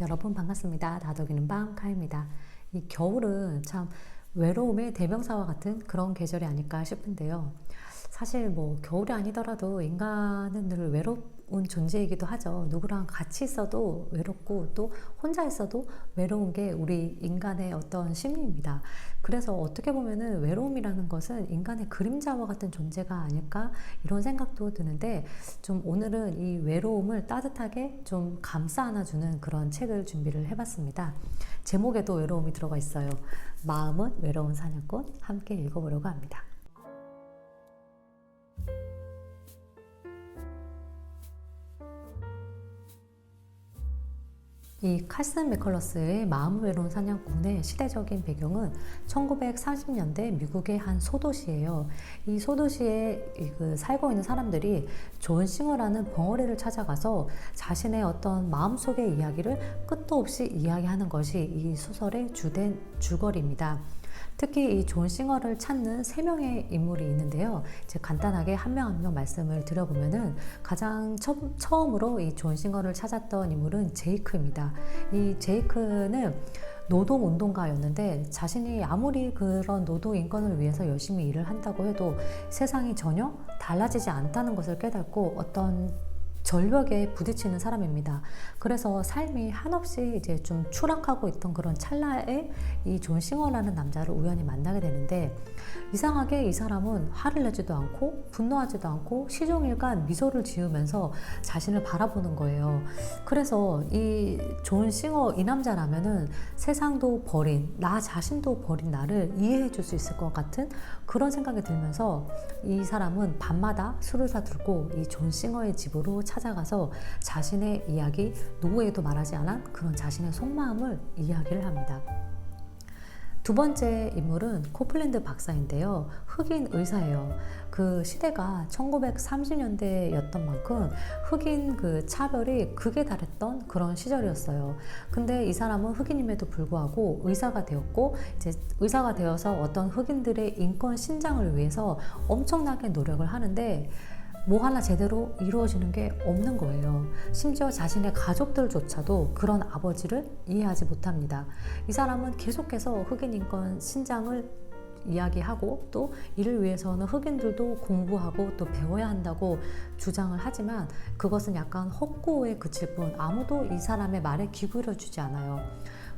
여러분 반갑습니다. 다독이는 밤 카입니다. 이 겨울은 참 외로움의 대명사와 같은 그런 계절이 아닐까 싶은데요. 사실 뭐 겨울이 아니더라도 인간은 늘 외로운 존재이기도 하죠. 누구랑 같이 있어도 외롭고 또 혼자 있어도 외로운 게 우리 인간의 어떤 심리입니다. 그래서 어떻게 보면은 외로움이라는 것은 인간의 그림자와 같은 존재가 아닐까 이런 생각도 드는데 좀 오늘은 이 외로움을 따뜻하게 좀 감싸 안아주는 그런 책을 준비를 해봤습니다. 제목에도 외로움이 들어가 있어요. 마음은 외로운 사냥꾼 함께 읽어보려고 합니다. 이 칼슨 맥컬러스의 마음 외로운 사냥꾼의 시대적인 배경은 1930년대 미국의 한 소도시예요. 이 소도시에 그 살고 있는 사람들이 존 싱어라는 벙어리를 찾아가서 자신의 어떤 마음속의 이야기를 끝도 없이 이야기하는 것이 이 소설의 주된 줄거리입니다. 특히 이 존 싱어를 찾는 세 명의 인물이 있는데요. 이제 간단하게 한명 한 명 말씀을 드려보면은 가장 처, 처음으로 이 존 싱어를 찾았던 인물은 제이크입니다. 이 제이크는 노동 운동가였는데 자신이 아무리 그런 노동 인권을 위해서 열심히 일을 한다고 해도 세상이 전혀 달라지지 않다는 것을 깨닫고 어떤 절벽에 부딪히는 사람입니다. 그래서 삶이 한없이 이제 좀 추락하고 있던 그런 찰나에 이 존 싱어라는 남자를 우연히 만나게 되는데 이상하게 이 사람은 화를 내지도 않고 분노하지도 않고 시종일관 미소를 지으면서 자신을 바라보는 거예요. 그래서 이 존 싱어 이 남자라면은 세상도 버린 나 자신도 버린 나를 이해해 줄 수 있을 것 같은 그런 생각이 들면서 이 사람은 밤마다 술을 사들고 이 존 싱어의 집으로 찾아 가서 자신의 이야기 누구에도 말하지 않은 그런 자신의 속마음을 이야기를 합니다. 두 번째 인물은 코플랜드 박사인데요. 흑인 의사예요. 그 시대가 1930년대였던 만큼 흑인 그 차별이 극에 달했던 그런 시절이었어요. 근데 이 사람은 흑인임에도 불구하고 의사가 되었고 이제 의사가 되어서 어떤 흑인들의 인권 신장을 위해서 엄청나게 노력을 하는데 뭐 하나 제대로 이루어지는 게 없는 거예요. 심지어 자신의 가족들조차도 그런 아버지를 이해하지 못합니다. 이 사람은 계속해서 흑인 인권 신장을 이야기하고 또 이를 위해서는 흑인들도 공부하고 또 배워야 한다고 주장을 하지만 그것은 약간 헛구호에 그칠 뿐 아무도 이 사람의 말에 귀 기울여 주지 않아요.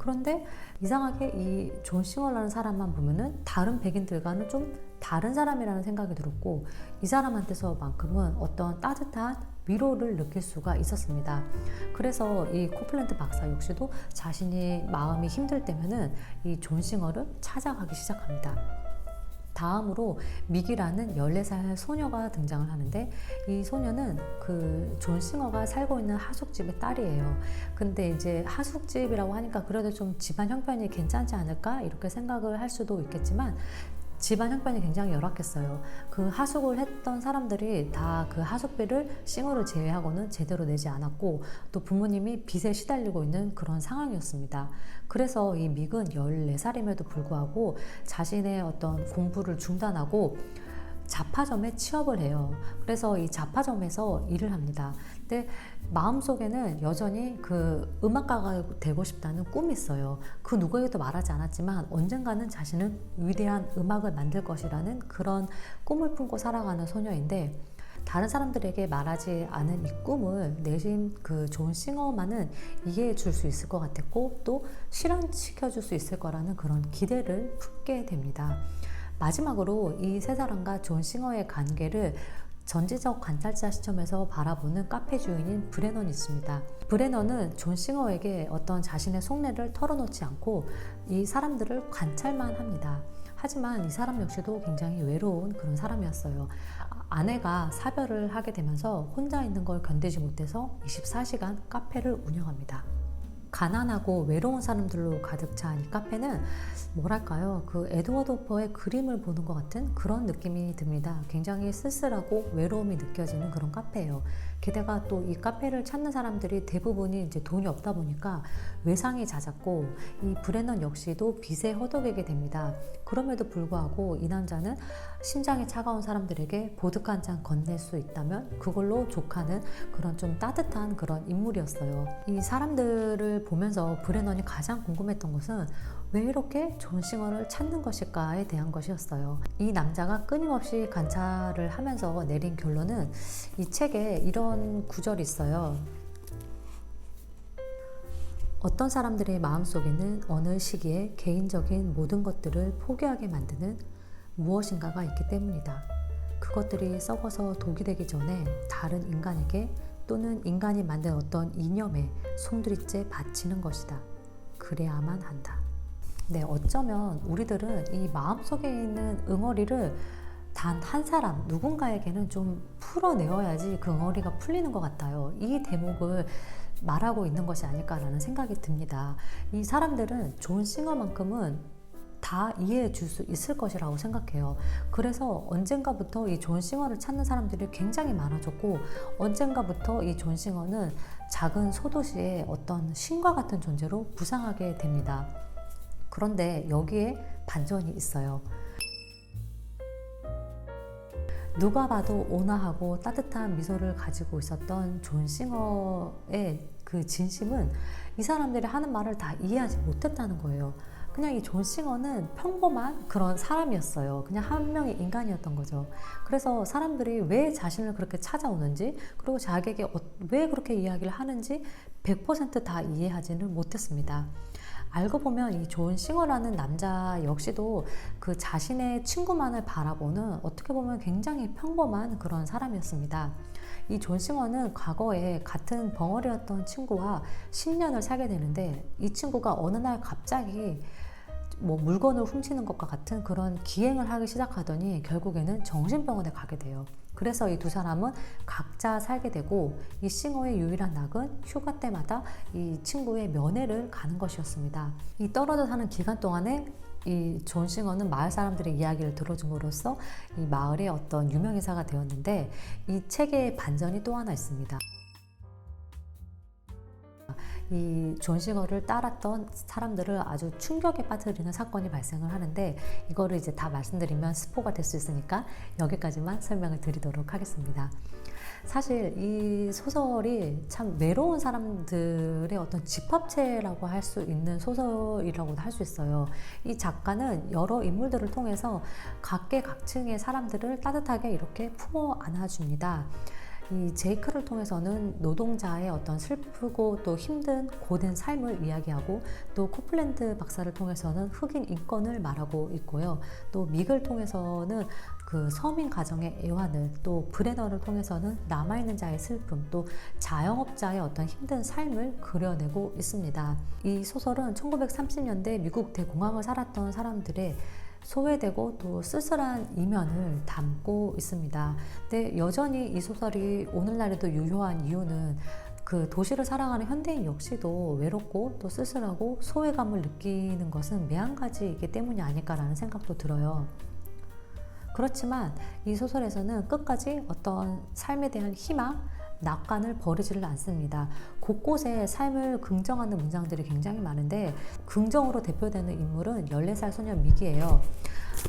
그런데 이상하게 이 존 싱어라는 사람만 보면은 다른 백인들과는 좀 다른 사람이라는 생각이 들었고 이 사람한테서만큼은 어떤 따뜻한 위로를 느낄 수가 있었습니다. 그래서 이 코플랜드 박사 역시도 자신이 마음이 힘들 때면은 이 존 싱어를 찾아가기 시작합니다. 다음으로 미기라는 14살 소녀가 등장을 하는데 이 소녀는 그 존 싱어가 살고 있는 하숙집의 딸이에요. 근데 이제 하숙집이라고 하니까 그래도 좀 집안 형편이 괜찮지 않을까 이렇게 생각을 할 수도 있겠지만 집안 형편이 굉장히 열악했어요. 그 하숙을 했던 사람들이 다 그 하숙비를 싱어를 제외하고는 제대로 내지 않았고 또 부모님이 빚에 시달리고 있는 그런 상황이었습니다. 그래서 이 믹은 14살임에도 불구하고 자신의 어떤 공부를 중단하고 자파점에 취업을 해요. 그래서 이 자파점에서 일을 합니다. 근데 마음속에는 여전히 그 음악가가 되고 싶다는 꿈이 있어요. 그 누구에게도 말하지 않았지만 언젠가는 자신은 위대한 음악을 만들 것이라는 그런 꿈을 품고 살아가는 소녀인데 다른 사람들에게 말하지 않은 이 꿈을 내신 그 좋은 싱어만은 이해해 줄 수 있을 것 같았고 또 실현시켜 줄 수 있을 거라는 그런 기대를 품게 됩니다. 마지막으로 이 세 사람과 존 싱어의 관계를 전지적 관찰자 시점에서 바라보는 카페 주인인 브레넌이 있습니다. 브레넌은 존 싱어에게 어떤 자신의 속내를 털어놓지 않고 이 사람들을 관찰만 합니다. 하지만 이 사람 역시도 굉장히 외로운 그런 사람이었어요. 아내가 사별을 하게 되면서 혼자 있는 걸 견디지 못해서 24시간 카페를 운영합니다. 가난하고 외로운 사람들로 가득 찬 이 카페는 뭐랄까요? 그 에드워드 호퍼의 그림을 보는 것 같은 그런 느낌이 듭니다. 굉장히 쓸쓸하고 외로움이 느껴지는 그런 카페예요 게다가 또 이 카페를 찾는 사람들이 대부분이 이제 돈이 없다 보니까 외상이 잦았고 이 브레넌 역시도 빚에 허덕이게 됩니다. 그럼에도 불구하고 이 남자는 심장이 차가운 사람들에게 보드카 한 잔 건넬 수 있다면 그걸로 족하는 그런 좀 따뜻한 그런 인물이었어요. 이 사람들을 보면서 브레넌이 가장 궁금했던 것은 왜 이렇게 존 싱어를 찾는 것일까에 대한 것이었어요. 이 남자가 끊임없이 관찰을 하면서 내린 결론은 이 책에 이런 구절이 있어요. 어떤 사람들의 마음속에는 어느 시기에 개인적인 모든 것들을 포기하게 만드는 무엇인가가 있기 때문이다. 그것들이 썩어서 독이 되기 전에 다른 인간에게 또는 인간이 만든 어떤 이념에 송두리째 바치는 것이다. 그래야만 한다. 네, 어쩌면 우리들은 이 마음속에 있는 응어리를 단 한 사람, 누군가에게는 좀 풀어내어야지 그 응어리가 풀리는 것 같아요. 이 대목을 말하고 있는 것이 아닐까라는 생각이 듭니다. 이 사람들은 존 싱어만큼은 다 이해해 줄 수 있을 것이라고 생각해요. 그래서 언젠가부터 이 존 싱어를 찾는 사람들이 굉장히 많아졌고, 언젠가부터 이 존 싱어는 작은 소도시의 어떤 신과 같은 존재로 부상하게 됩니다. 그런데 여기에 반전이 있어요. 누가 봐도 온화하고 따뜻한 미소를 가지고 있었던 존 싱어의 그 진심은 이 사람들이 하는 말을 다 이해하지 못했다는 거예요. 그냥 이 존 싱어는 평범한 그런 사람이었어요. 그냥 한 명의 인간이었던 거죠. 그래서 사람들이 왜 자신을 그렇게 찾아오는지, 그리고 자기에게 어- 왜 그렇게 이야기를 하는지 100%다 이해하지는 못했습니다. 알고 보면 이 존 싱어라는 남자 역시도 그 자신의 친구만을 바라보는 어떻게 보면 굉장히 평범한 그런 사람이었습니다. 이 존 싱어는 과거에 같은 벙어리였던 친구와 10년을 살게 되는데 이 친구가 어느 날 갑자기 뭐 물건을 훔치는 것과 같은 그런 기행을 하기 시작하더니 결국에는 정신병원에 가게 돼요. 그래서 이 두 사람은 각자 살게 되고 이 싱어의 유일한 낙은 휴가 때마다 이 친구의 면회를 가는 것이었습니다. 이 떨어져 사는 기간 동안에 이존 싱어는 마을 사람들의 이야기를 들어줌으로써 이 마을의 어떤 유명인사가 되었는데 이 책의 반전이 또 하나 있습니다. 이 존싱어를 따랐던 사람들을 아주 충격에 빠뜨리는 사건이 발생을 하는데 이거를 이제 다 말씀드리면 스포가 될 수 있으니까 여기까지만 설명을 드리도록 하겠습니다. 사실 이 소설이 참 외로운 사람들의 어떤 집합체라고 할 수 있는 소설이라고도 할 수 있어요. 이 작가는 여러 인물들을 통해서 각계각층의 사람들을 따뜻하게 이렇게 품어 안아줍니다. 이 제이크를 통해서는 노동자의 어떤 슬프고 또 힘든 고된 삶을 이야기하고 또 코플랜드 박사를 통해서는 흑인 인권을 말하고 있고요. 또 믹을 통해서는 그 서민 가정의 애환을 또 브레너를 통해서는 남아있는 자의 슬픔 또 자영업자의 어떤 힘든 삶을 그려내고 있습니다. 이 소설은 1930년대 미국 대공황을 살았던 사람들의 소외되고 또 쓸쓸한 이면을 담고 있습니다. 근데 여전히 이 소설이 오늘날에도 유효한 이유는 그 도시를 살아가는 현대인 역시도 외롭고 또 쓸쓸하고 소외감을 느끼는 것은 매한가지이기 때문이 아닐까라는 생각도 들어요. 그렇지만 이 소설에서는 끝까지 어떤 삶에 대한 희망, 낙관을 버리지를 않습니다. 곳곳에 삶을 긍정하는 문장들이 굉장히 많은데 긍정으로 대표되는 인물은 14살 소녀 미기예요.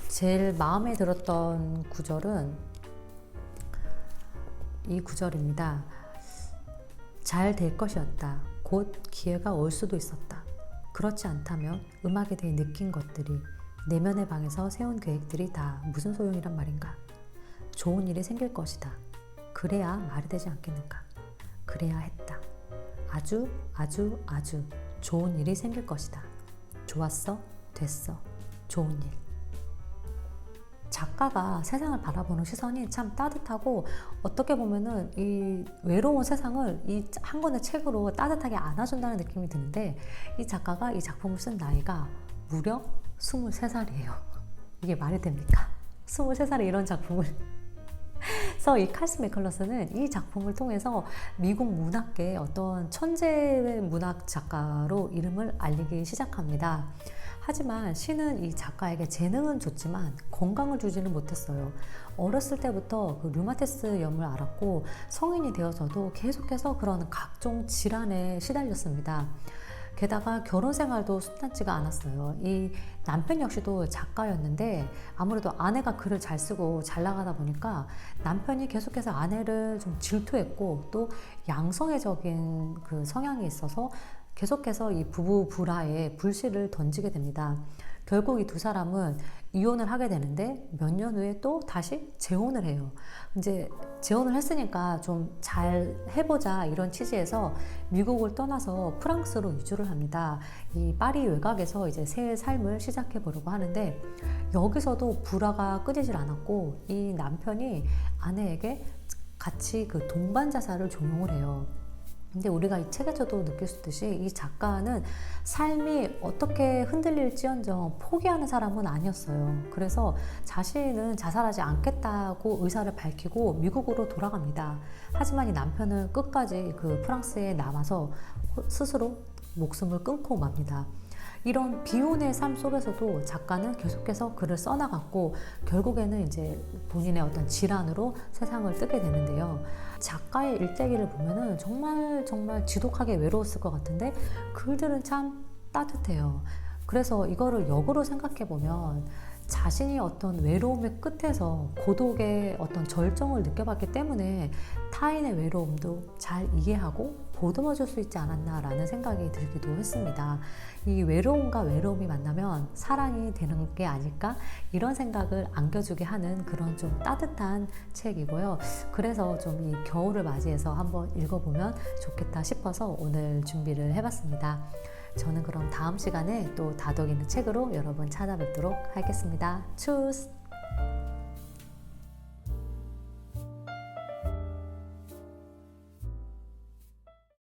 제일 마음에 들었던 구절은 이 구절입니다. 잘 될 것이었다. 곧 기회가 올 수도 있었다. 그렇지 않다면 음악에 대해 느낀 것들이 내면의 방에서 세운 계획들이 다 무슨 소용이란 말인가? 좋은 일이 생길 것이다. 그래야 말이 되지 않겠는가? 그래야 했다. 아주 아주 아주 좋은 일이 생길 것이다. 좋았어? 됐어. 좋은 일. 작가가 세상을 바라보는 시선이 참 따뜻하고 어떻게 보면은 이 외로운 세상을 이 한 권의 책으로 따뜻하게 안아준다는 느낌이 드는데 이 작가가 이 작품을 쓴 나이가 무려 23살이에요. 이게 말이 됩니까? 23살에 이런 작품을 그래서 이 칼스 맥컬러스는 이 작품을 통해서 미국 문학계의 어떤 천재 문학 작가로 이름을 알리기 시작합니다. 하지만 시는 이 작가에게 재능은 줬지만 건강을 주지는 못했어요. 어렸을 때부터 그 류마티스 염을 앓았고 성인이 되어서도 계속해서 그런 각종 질환에 시달렸습니다. 게다가 결혼 생활도 순탄치가 않았어요. 이 남편 역시도 작가였는데 아무래도 아내가 글을 잘 쓰고 잘 나가다 보니까 남편이 계속해서 아내를 좀 질투했고 또 양성애적인 그 성향이 있어서 계속해서 이 부부 불화에 불씨를 던지게 됩니다. 결국 이 두 사람은 이혼을 하게 되는데 몇 년 후에 또 다시 재혼을 해요. 이제 재혼을 했으니까 좀 잘 해보자 이런 취지에서 미국을 떠나서 프랑스로 이주를 합니다. 이 파리 외곽에서 이제 새 삶을 시작해 보려고 하는데 여기서도 불화가 끊이질 않았고 이 남편이 아내에게 같이 그 동반 자살을 종용을 해요. 근데 우리가 이 책에서도 느낄 수 있듯이 이 작가는 삶이 어떻게 흔들릴지언정 포기하는 사람은 아니었어요. 그래서 자신은 자살하지 않겠다고 의사를 밝히고 미국으로 돌아갑니다. 하지만 이 남편은 끝까지 그 프랑스에 남아서 스스로 목숨을 끊고 맙니다. 이런 비혼의 삶 속에서도 작가는 계속해서 글을 써나갔고 결국에는 이제 본인의 어떤 질환으로 세상을 뜨게 되는데요. 작가의 일대기를 보면은 정말 정말 지독하게 외로웠을 것 같은데 글들은 참 따뜻해요. 그래서 이거를 역으로 생각해 보면 자신이 어떤 외로움의 끝에서 고독의 어떤 절정을 느껴봤기 때문에 타인의 외로움도 잘 이해하고 보듬어 줄 수 있지 않았나라는 생각이 들기도 했습니다. 이 외로움과 외로움이 만나면 사랑이 되는 게 아닐까 이런 생각을 안겨주게 하는 그런 좀 따뜻한 책이고요. 그래서 좀 이 겨울을 맞이해서 한번 읽어보면 좋겠다 싶어서 오늘 준비를 해봤습니다. 저는 그럼 다음 시간에 또 다독 있는 책으로 여러분 찾아뵙도록 하겠습니다. 추스!